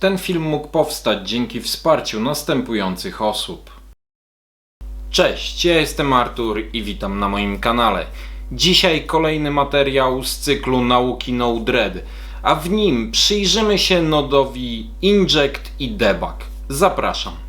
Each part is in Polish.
Ten film mógł powstać dzięki wsparciu następujących osób. Cześć, ja jestem Artur i witam na moim kanale. Dzisiaj kolejny materiał z cyklu Nauki No Dread, a w nim przyjrzymy się nodowi Inject i Debug. Zapraszam.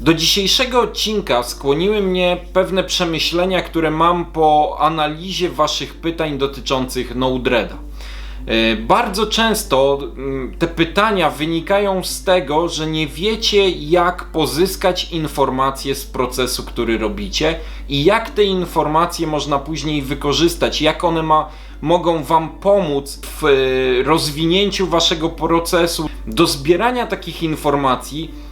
Do dzisiejszego odcinka skłoniły mnie pewne przemyślenia, które mam po analizie Waszych pytań dotyczących Node-REDa. E, Bardzo często mm, te pytania wynikają z tego, że nie wiecie, jak pozyskać informacje z procesu, który robicie i jak te informacje można później wykorzystać, jak one ma, mogą Wam pomóc w e, rozwinięciu Waszego procesu. Do zbierania takich informacji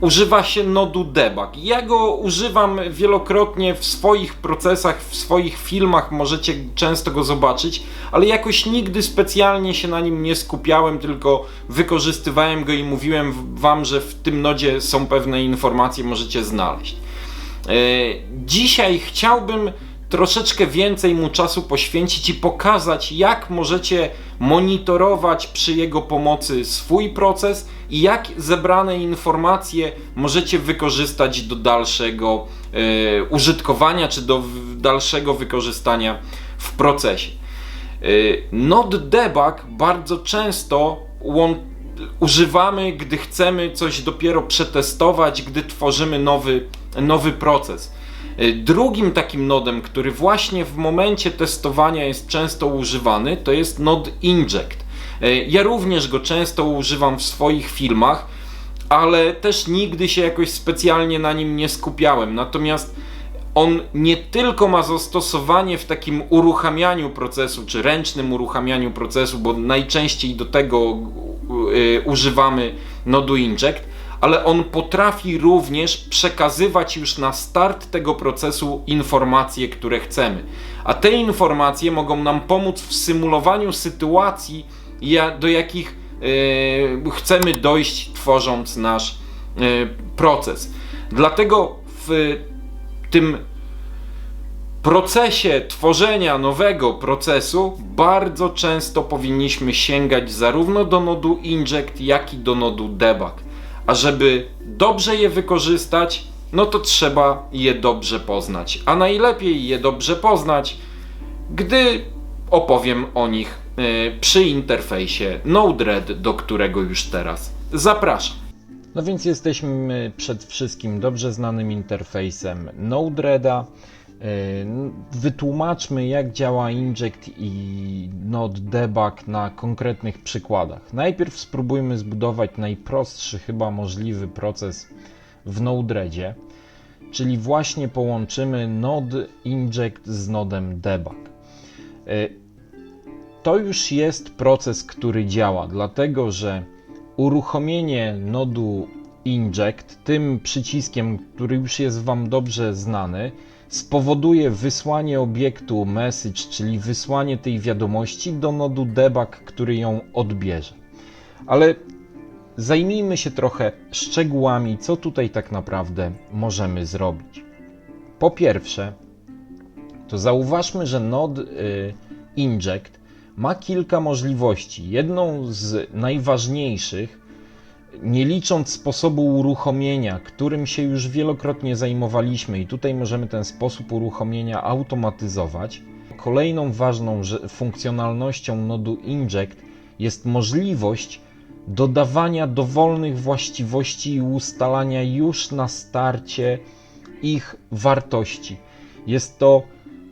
używa się nodu debug. Ja go używam wielokrotnie w swoich procesach, w swoich filmach, możecie często go zobaczyć, ale jakoś nigdy specjalnie się na nim nie skupiałem, tylko wykorzystywałem go i mówiłem wam, że w tym nodzie są pewne informacje, możecie znaleźć. E, Dzisiaj chciałbym troszeczkę więcej mu czasu poświęcić i pokazać, jak możecie monitorować przy jego pomocy swój proces i jak zebrane informacje możecie wykorzystać do dalszego e, użytkowania czy do dalszego wykorzystania w procesie. E, Node debug bardzo często używamy, gdy chcemy coś dopiero przetestować, gdy tworzymy nowy, nowy proces. E, Drugim takim nodem, który właśnie w momencie testowania jest często używany, to jest node inject. E, Ja również go często używam w swoich filmach, ale też nigdy się jakoś specjalnie na nim nie skupiałem. Natomiast on nie tylko ma zastosowanie w takim uruchamianiu procesu, czy ręcznym uruchamianiu procesu, bo najczęściej do tego y, używamy nodu inject, ale on potrafi również przekazywać już na start tego procesu informacje, które chcemy. A te informacje mogą nam pomóc w symulowaniu sytuacji, do jakich y, chcemy dojść, tworząc nasz y, proces. Dlatego w tym procesie tworzenia nowego procesu bardzo często powinniśmy sięgać zarówno do nodu inject, jak i do nodu debug. A żeby dobrze je wykorzystać, no to trzeba je dobrze poznać. A najlepiej je dobrze poznać, gdy opowiem o nich e, przy interfejsie Node-RED, do którego już teraz zapraszam. No więc jesteśmy przed wszystkim dobrze znanym interfejsem Node-REDa. Yy, Wytłumaczmy, jak działa inject i node debug na konkretnych przykładach. Najpierw spróbujmy zbudować najprostszy chyba możliwy proces w Node-REDzie, czyli właśnie połączymy node inject z nodem debug. Yy, To już jest proces, który działa, dlatego że uruchomienie nodu inject tym przyciskiem, który już jest Wam dobrze znany, spowoduje wysłanie obiektu message, czyli wysłanie tej wiadomości do nodu debug, który ją odbierze. Ale zajmijmy się trochę szczegółami, co tutaj tak naprawdę możemy zrobić. Po pierwsze, to zauważmy, że node y, inject ma kilka możliwości. Jedną z najważniejszych nie licząc sposobu uruchomienia, którym się już wielokrotnie zajmowaliśmy, i tutaj możemy ten sposób uruchomienia automatyzować. Kolejną ważną funkcjonalnością nodu inject jest możliwość dodawania dowolnych właściwości i ustalania już na starcie ich wartości. Jest to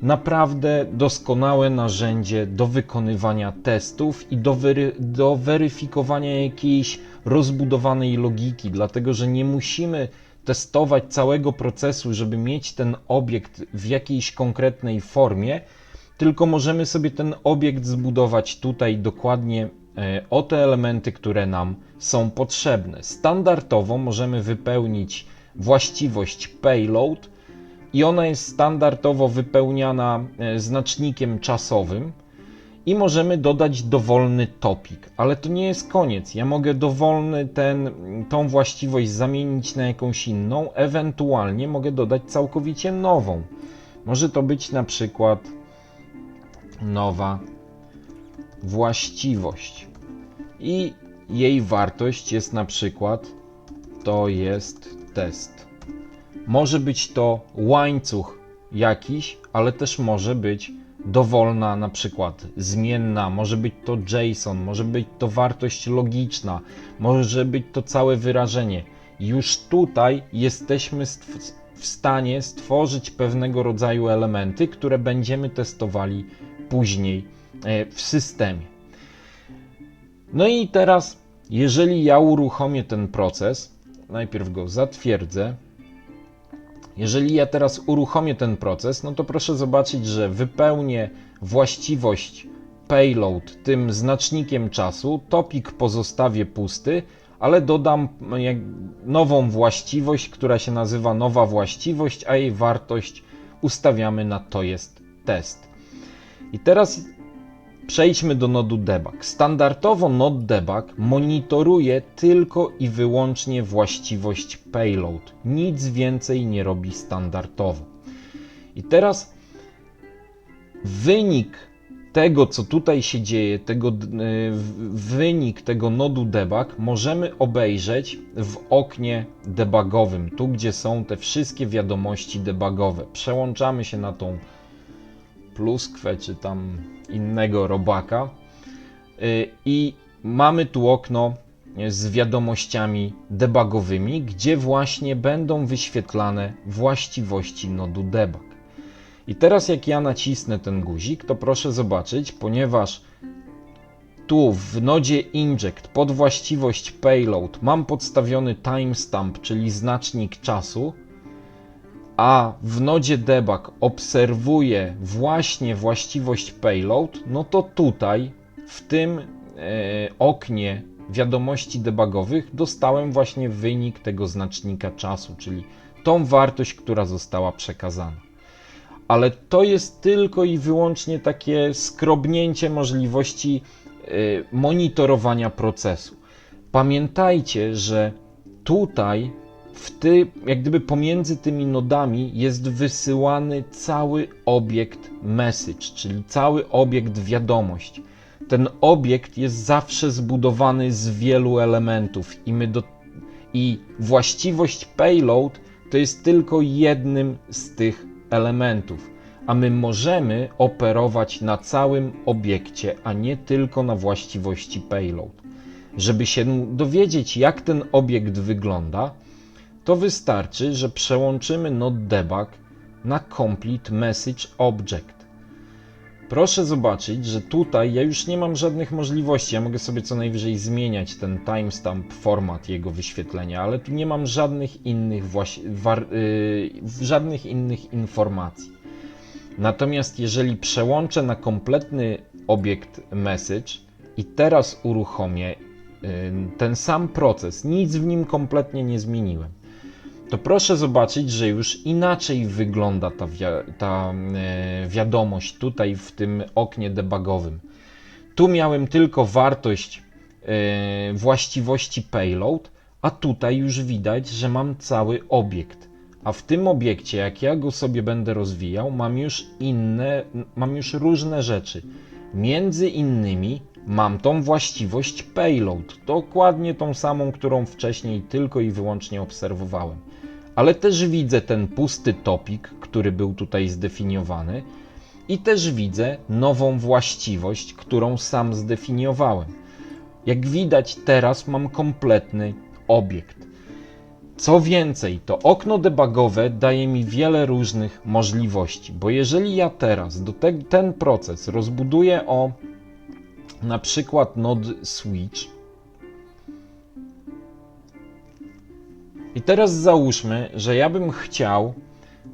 naprawdę doskonałe narzędzie do wykonywania testów i do, wery, do weryfikowania jakiejś rozbudowanej logiki, dlatego że nie musimy testować całego procesu, żeby mieć ten obiekt w jakiejś konkretnej formie, tylko możemy sobie ten obiekt zbudować tutaj dokładnie e, o te elementy, które nam są potrzebne. Standardowo możemy wypełnić właściwość payload i ona jest standardowo wypełniana e, znacznikiem czasowym i możemy dodać dowolny topik, ale to nie jest koniec. Ja mogę dowolny ten, tą właściwość zamienić na jakąś inną, ewentualnie mogę dodać całkowicie nową. Może to być na przykład nowa właściwość. I jej wartość jest na przykład to jest test. Może być to łańcuch jakiś, ale też może być dowolna, na przykład zmienna, może być to JSON, może być to wartość logiczna, może być to całe wyrażenie. Już tutaj jesteśmy w stanie stworzyć pewnego rodzaju elementy, które będziemy testowali później e, w systemie. No i teraz, jeżeli ja uruchomię ten proces, najpierw go zatwierdzę. Jeżeli ja teraz uruchomię ten proces, no to proszę zobaczyć, że wypełnię właściwość payload tym znacznikiem czasu, topik pozostawię pusty, ale dodam jak nową właściwość, która się nazywa nowa właściwość, a jej wartość ustawiamy na to jest test. I teraz Przejdźmy do nodu debug. Standardowo node debug monitoruje tylko i wyłącznie właściwość payload. Nic więcej nie robi standardowo. I teraz wynik tego, co tutaj się dzieje, tego, yy, wynik tego nodu debug możemy obejrzeć w oknie debugowym, tu gdzie są te wszystkie wiadomości debugowe. Przełączamy się na tą pluskwę, czy tam innego robaka. Y, I mamy tu okno z wiadomościami debugowymi, gdzie właśnie będą wyświetlane właściwości nodu debug. I teraz jak ja nacisnę ten guzik, to proszę zobaczyć, ponieważ tu w nodzie inject pod właściwość payload mam podstawiony timestamp, czyli znacznik czasu, a w nodzie debug obserwuję właśnie właściwość payload, no to tutaj w tym e, oknie wiadomości debugowych dostałem właśnie wynik tego znacznika czasu, czyli tą wartość, która została przekazana. Ale to jest tylko i wyłącznie takie skrobnięcie możliwości e, monitorowania procesu. Pamiętajcie, że tutaj w ty, jak gdyby pomiędzy tymi nodami jest wysyłany cały obiekt message, czyli cały obiekt wiadomość. Ten obiekt jest zawsze zbudowany z wielu elementów i my do, i właściwość payload to jest tylko jednym z tych elementów, a my możemy operować na całym obiekcie, a nie tylko na właściwości payload. Żeby się dowiedzieć, jak ten obiekt wygląda, to wystarczy, że przełączymy node debug na complete message object. Proszę zobaczyć, że tutaj ja już nie mam żadnych możliwości. Ja mogę sobie co najwyżej zmieniać ten timestamp, format jego wyświetlenia, ale tu nie mam żadnych innych, yy, żadnych innych informacji. Natomiast jeżeli przełączę na kompletny obiekt message i teraz uruchomię yy, ten sam proces, nic w nim kompletnie nie zmieniłem to proszę zobaczyć, że już inaczej wygląda ta, wi ta e, wiadomość tutaj w tym oknie debugowym. Tu miałem tylko wartość e, właściwości payload, a tutaj już widać, że mam cały obiekt. A w tym obiekcie, jak ja go sobie będę rozwijał, mam już inne, mam już różne rzeczy. Między innymi mam tą właściwość payload, dokładnie tą samą, którą wcześniej tylko i wyłącznie obserwowałem ale też widzę ten pusty topik, który był tutaj zdefiniowany i też widzę nową właściwość, którą sam zdefiniowałem. Jak widać, teraz mam kompletny obiekt. Co więcej, to okno debugowe daje mi wiele różnych możliwości, bo jeżeli ja teraz do te, ten proces rozbuduję o na przykład node switch, I teraz załóżmy, że ja bym chciał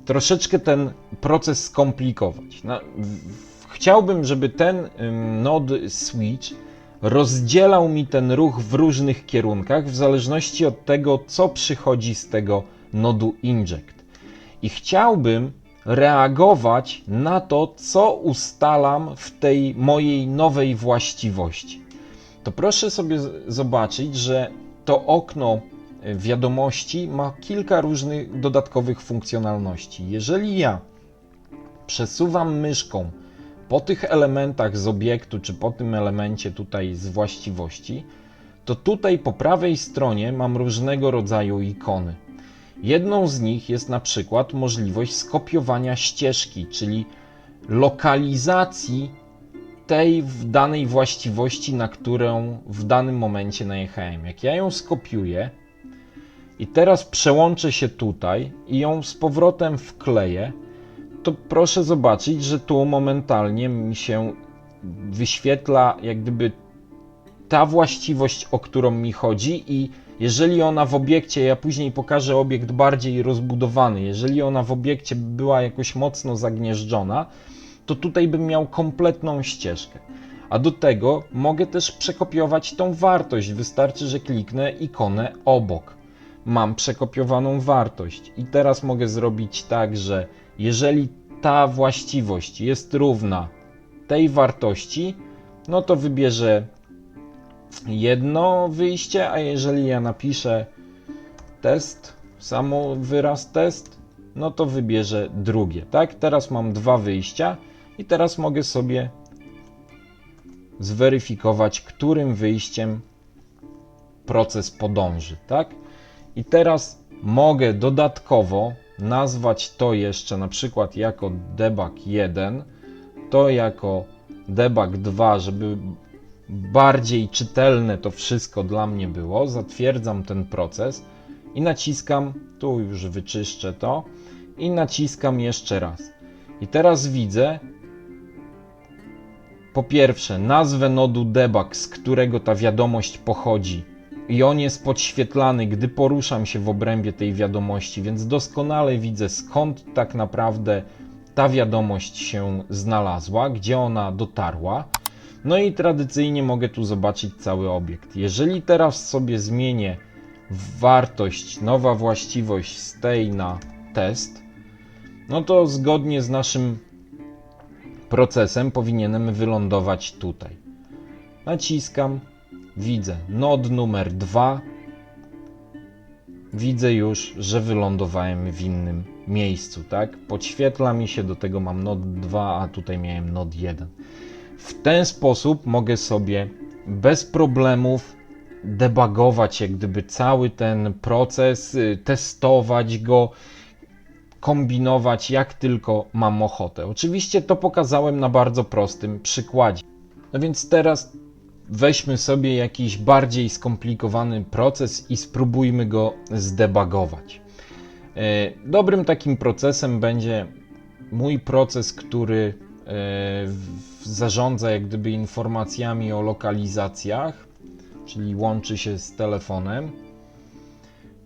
troszeczkę ten proces skomplikować. No, chciałbym, żeby ten node switch rozdzielał mi ten ruch w różnych kierunkach, w zależności od tego, co przychodzi z tego nodu inject. I chciałbym, reagować na to, co ustalam w tej mojej nowej właściwości. To proszę sobie zobaczyć, że to okno wiadomości ma kilka różnych dodatkowych funkcjonalności. Jeżeli ja przesuwam myszką po tych elementach z obiektu, czy po tym elemencie tutaj z właściwości, to tutaj po prawej stronie mam różnego rodzaju ikony. Jedną z nich jest na przykład możliwość skopiowania ścieżki, czyli lokalizacji tej w danej właściwości, na którą w danym momencie najechałem. Jak ja ją skopiuję i teraz przełączę się tutaj i ją z powrotem wkleję, to proszę zobaczyć, że tu momentalnie mi się wyświetla jak gdyby ta właściwość, o którą mi chodzi i jeżeli ona w obiekcie, ja później pokażę obiekt bardziej rozbudowany, jeżeli ona w obiekcie była jakoś mocno zagnieżdżona, to tutaj bym miał kompletną ścieżkę. A do tego mogę też przekopiować tą wartość. Wystarczy, że kliknę ikonę obok. Mam przekopiowaną wartość. I teraz mogę zrobić tak, że jeżeli ta właściwość jest równa tej wartości, no to wybierze jedno wyjście, a jeżeli ja napiszę test, samo wyraz test, no to wybierze drugie, tak? Teraz mam dwa wyjścia i teraz mogę sobie zweryfikować, którym wyjściem proces podąży, tak? I teraz mogę dodatkowo nazwać to jeszcze na przykład jako debug 1, to jako debug 2, żeby bardziej czytelne to wszystko dla mnie było. Zatwierdzam ten proces i naciskam, tu już wyczyszczę to i naciskam jeszcze raz. I teraz widzę po pierwsze nazwę nodu debug, z którego ta wiadomość pochodzi i on jest podświetlany, gdy poruszam się w obrębie tej wiadomości, więc doskonale widzę skąd tak naprawdę ta wiadomość się znalazła, gdzie ona dotarła. No i tradycyjnie mogę tu zobaczyć cały obiekt. Jeżeli teraz sobie zmienię wartość, nowa właściwość z tej na test, no to zgodnie z naszym procesem powinienem wylądować tutaj. Naciskam, widzę nod numer 2. Widzę już, że wylądowałem w innym miejscu, tak? Podświetla mi się, do tego mam nod 2, a tutaj miałem nod 1. W ten sposób mogę sobie bez problemów debugować jak gdyby cały ten proces, y, testować go, kombinować jak tylko mam ochotę. Oczywiście to pokazałem na bardzo prostym przykładzie. No więc teraz weźmy sobie jakiś bardziej skomplikowany proces i spróbujmy go zdebugować. E, Dobrym takim procesem będzie mój proces, który e, zarządza jak gdyby informacjami o lokalizacjach, czyli łączy się z telefonem.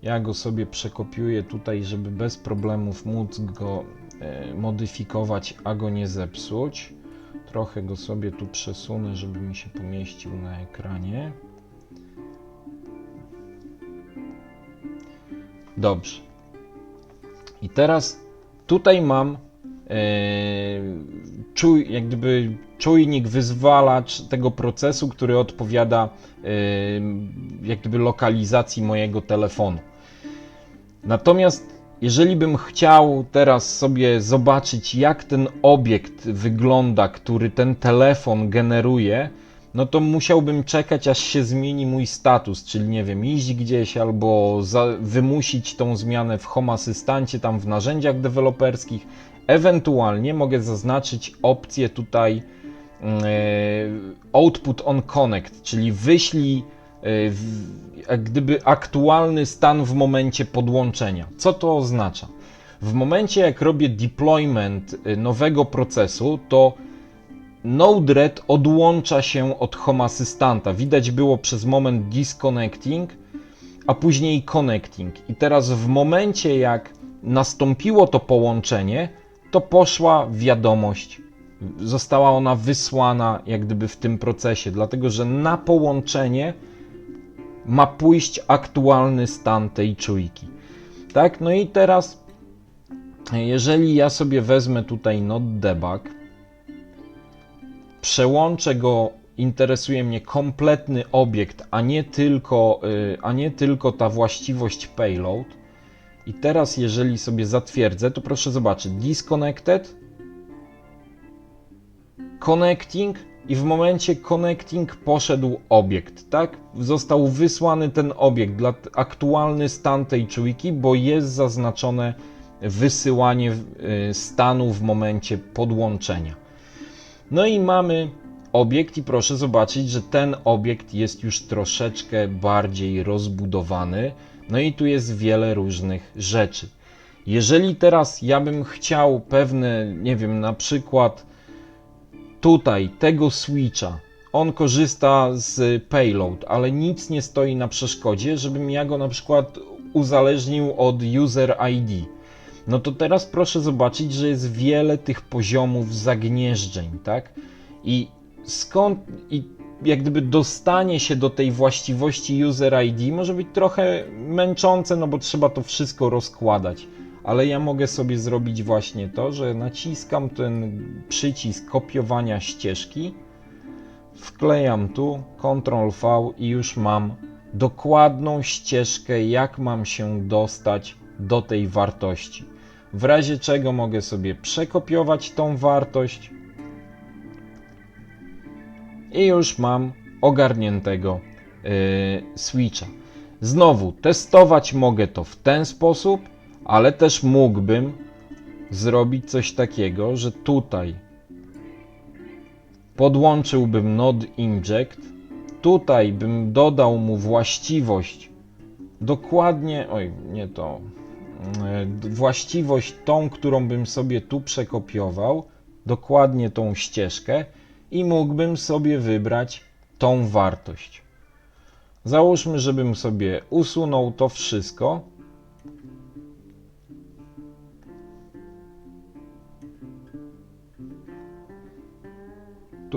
Ja go sobie przekopiuję tutaj, żeby bez problemów móc go e, modyfikować, a go nie zepsuć. Trochę go sobie tu przesunę, żeby mi się pomieścił na ekranie. Dobrze. I teraz tutaj mam e, czuj, jak gdyby czujnik, wyzwalacz tego procesu, który odpowiada e, jak gdyby lokalizacji mojego telefonu. Natomiast jeżeli bym chciał teraz sobie zobaczyć, jak ten obiekt wygląda, który ten telefon generuje, no to musiałbym czekać, aż się zmieni mój status, czyli nie wiem, iść gdzieś albo wymusić tą zmianę w Home Asystancie, tam w narzędziach deweloperskich. Ewentualnie mogę zaznaczyć opcję tutaj e, Output on Connect, czyli wyślij jak gdyby aktualny stan w momencie podłączenia. Co to oznacza? W momencie jak robię deployment y, nowego procesu, to Node-RED odłącza się od Home Assistanta. Widać było przez moment disconnecting, a później connecting. I teraz w momencie jak nastąpiło to połączenie, to poszła wiadomość. Została ona wysłana jak gdyby w tym procesie, dlatego że na połączenie ma pójść aktualny stan tej czujki. Tak? No i teraz jeżeli ja sobie wezmę tutaj not debug, przełączę go, interesuje mnie kompletny obiekt, a nie tylko, y, a nie tylko ta właściwość payload. I teraz, jeżeli sobie zatwierdzę, to proszę zobaczyć, disconnected, connecting i w momencie connecting poszedł obiekt, tak? Został wysłany ten obiekt dla aktualny stan tej czujki, bo jest zaznaczone wysyłanie y, stanu w momencie podłączenia. No i mamy obiekt i proszę zobaczyć, że ten obiekt jest już troszeczkę bardziej rozbudowany. No i tu jest wiele różnych rzeczy. Jeżeli teraz ja bym chciał pewne, nie wiem, na przykład tutaj tego switcha, on korzysta z payload, ale nic nie stoi na przeszkodzie, żebym ja go na przykład uzależnił od user ID. No to teraz proszę zobaczyć, że jest wiele tych poziomów zagnieżdżeń, tak? I skąd i jak gdyby dostanie się do tej właściwości user ID może być trochę męczące, no bo trzeba to wszystko rozkładać. Ale ja mogę sobie zrobić właśnie to, że naciskam ten przycisk kopiowania ścieżki, wklejam tu Ctrl V i już mam dokładną ścieżkę, jak mam się dostać do tej wartości. W razie czego mogę sobie przekopiować tą wartość i już mam ogarniętego yy, switcha. Znowu, testować mogę to w ten sposób, ale też mógłbym zrobić coś takiego, że tutaj podłączyłbym node inject, tutaj bym dodał mu właściwość dokładnie, oj, nie to, yy, właściwość tą, którą bym sobie tu przekopiował, dokładnie tą ścieżkę i mógłbym sobie wybrać tą wartość. Załóżmy, żebym sobie usunął to wszystko.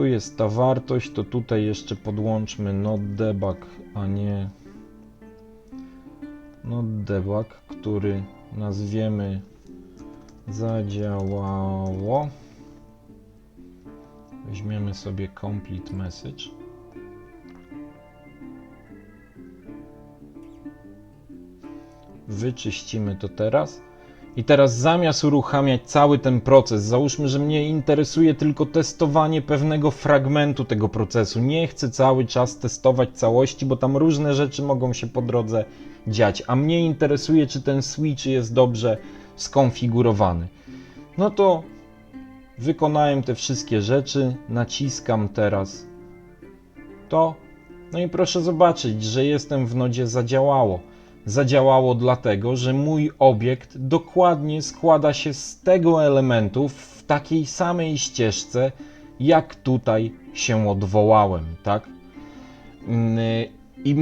Tu jest ta wartość, to tutaj jeszcze podłączmy not debug, a nie not debug, który nazwiemy zadziałało. Weźmiemy sobie complete message. Wyczyścimy to teraz. I teraz zamiast uruchamiać cały ten proces, załóżmy, że mnie interesuje tylko testowanie pewnego fragmentu tego procesu. Nie chcę cały czas testować całości, bo tam różne rzeczy mogą się po drodze dziać. A mnie interesuje, czy ten switch jest dobrze skonfigurowany. No to wykonałem te wszystkie rzeczy, naciskam teraz to. No i proszę zobaczyć, że jestem w nodzie zadziałało. Zadziałało dlatego, że mój obiekt dokładnie składa się z tego elementu w takiej samej ścieżce, jak tutaj się odwołałem, tak? I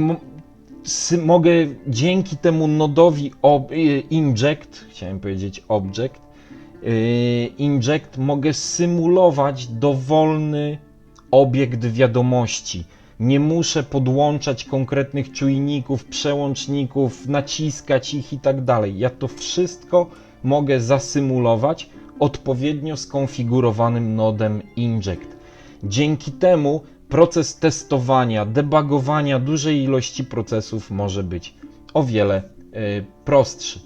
mogę dzięki temu nodowi inject, chciałem powiedzieć object, Yy, inject mogę symulować dowolny obiekt wiadomości. Nie muszę podłączać konkretnych czujników, przełączników, naciskać ich i tak dalej. Ja to wszystko mogę zasymulować odpowiednio skonfigurowanym nodem inject. Dzięki temu proces testowania, debugowania dużej ilości procesów może być o wiele yy, prostszy.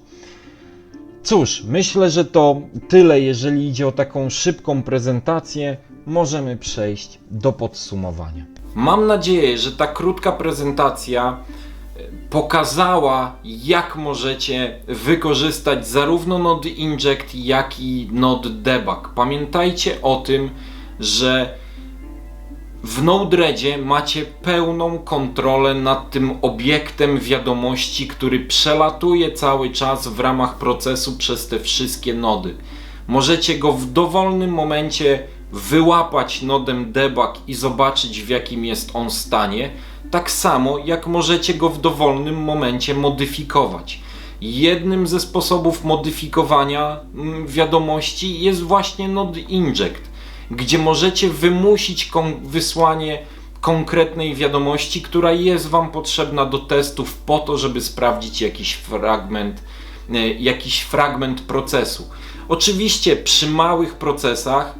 Cóż, myślę, że to tyle, jeżeli idzie o taką szybką prezentację. Możemy przejść do podsumowania. Mam nadzieję, że ta krótka prezentacja e, pokazała, jak możecie wykorzystać zarówno Node Inject, jak i Node Debug. Pamiętajcie o tym, że w Node-REDzie macie pełną kontrolę nad tym obiektem wiadomości, który przelatuje cały czas w ramach procesu przez te wszystkie nody. Możecie go w dowolnym momencie wyłapać nodem debug i zobaczyć w jakim jest on stanie, tak samo jak możecie go w dowolnym momencie modyfikować. Jednym ze sposobów modyfikowania mm, wiadomości jest właśnie node inject gdzie możecie wymusić wysłanie konkretnej wiadomości, która jest Wam potrzebna do testów po to, żeby sprawdzić jakiś fragment e, jakiś fragment procesu. Oczywiście przy małych procesach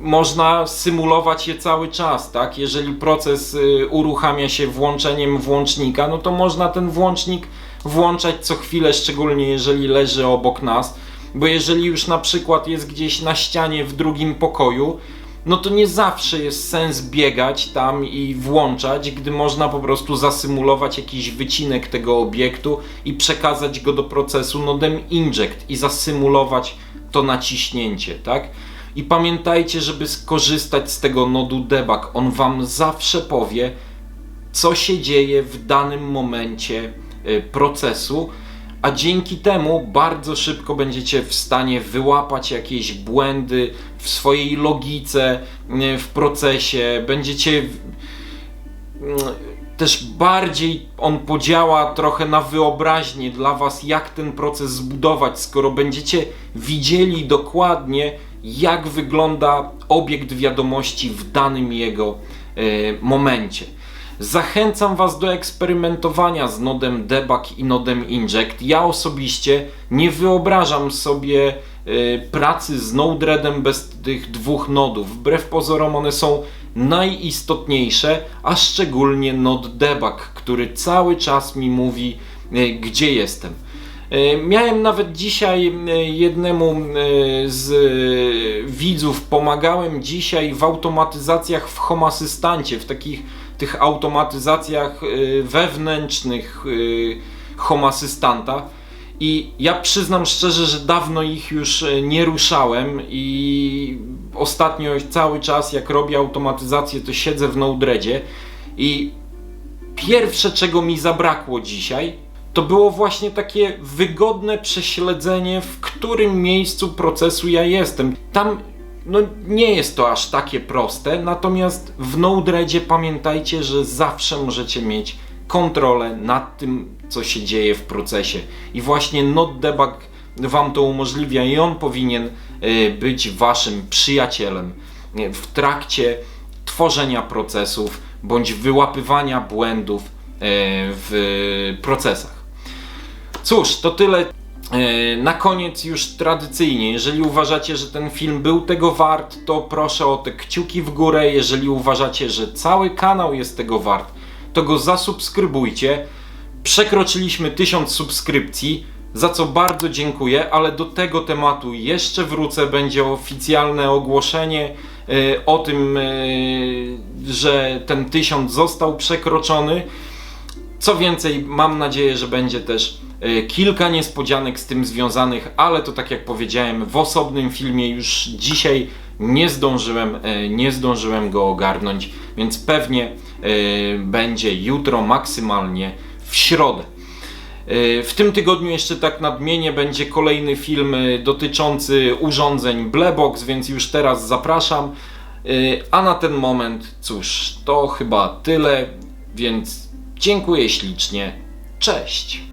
można symulować je cały czas, tak? Jeżeli proces y, uruchamia się włączeniem włącznika, no to można ten włącznik włączać co chwilę, szczególnie jeżeli leży obok nas, bo jeżeli już na przykład jest gdzieś na ścianie w drugim pokoju, no to nie zawsze jest sens biegać tam i włączać, gdy można po prostu zasymulować jakiś wycinek tego obiektu i przekazać go do procesu nodem inject i zasymulować to naciśnięcie, tak? I pamiętajcie, żeby skorzystać z tego nodu debug. On wam zawsze powie, co się dzieje w danym momencie y, procesu, a dzięki temu bardzo szybko będziecie w stanie wyłapać jakieś błędy w swojej logice, y, w procesie, będziecie mm, też bardziej on podziała trochę na wyobraźnię dla Was, jak ten proces zbudować, skoro będziecie widzieli dokładnie, jak wygląda obiekt wiadomości w danym jego e, momencie. Zachęcam Was do eksperymentowania z nodem debug i nodem inject. Ja osobiście nie wyobrażam sobie e, pracy z Node-REDem bez tych dwóch nodów. Wbrew pozorom one są najistotniejsze, a szczególnie node debug, który cały czas mi mówi, e, gdzie jestem. E, Miałem nawet dzisiaj jednemu z e, widzów, pomagałem dzisiaj w automatyzacjach w Home Asystancie, w takich tych automatyzacjach e, wewnętrznych Home Asystanta. I ja przyznam szczerze, że dawno ich już nie ruszałem i ostatnio cały czas jak robię automatyzację to siedzę w Node-REDzie i pierwsze czego mi zabrakło dzisiaj to było właśnie takie wygodne prześledzenie w którym miejscu procesu ja jestem. Tam no nie jest to aż takie proste, natomiast w Node-REDzie pamiętajcie, że zawsze możecie mieć kontrolę nad tym, co się dzieje w procesie. I właśnie Node Debug Wam to umożliwia i on powinien e, być Waszym przyjacielem e, w trakcie tworzenia procesów bądź wyłapywania błędów e, w procesach. Cóż, to tyle. E, Na koniec już tradycyjnie, jeżeli uważacie, że ten film był tego wart, to proszę o te kciuki w górę. Jeżeli uważacie, że cały kanał jest tego wart, to go zasubskrybujcie. Przekroczyliśmy 1000 subskrypcji, za co bardzo dziękuję, ale do tego tematu jeszcze wrócę. Będzie oficjalne ogłoszenie e, o tym, e, że ten 1000 został przekroczony. Co więcej, mam nadzieję, że będzie też e, kilka niespodzianek z tym związanych, ale to tak jak powiedziałem, w osobnym filmie już dzisiaj nie zdążyłem, e, nie zdążyłem go ogarnąć, więc pewnie e, będzie jutro, maksymalnie w środę. W tym tygodniu jeszcze tak nadmienię będzie kolejny film dotyczący urządzeń Blebox, więc już teraz zapraszam. A na ten moment, cóż, to chyba tyle, więc dziękuję ślicznie. Cześć!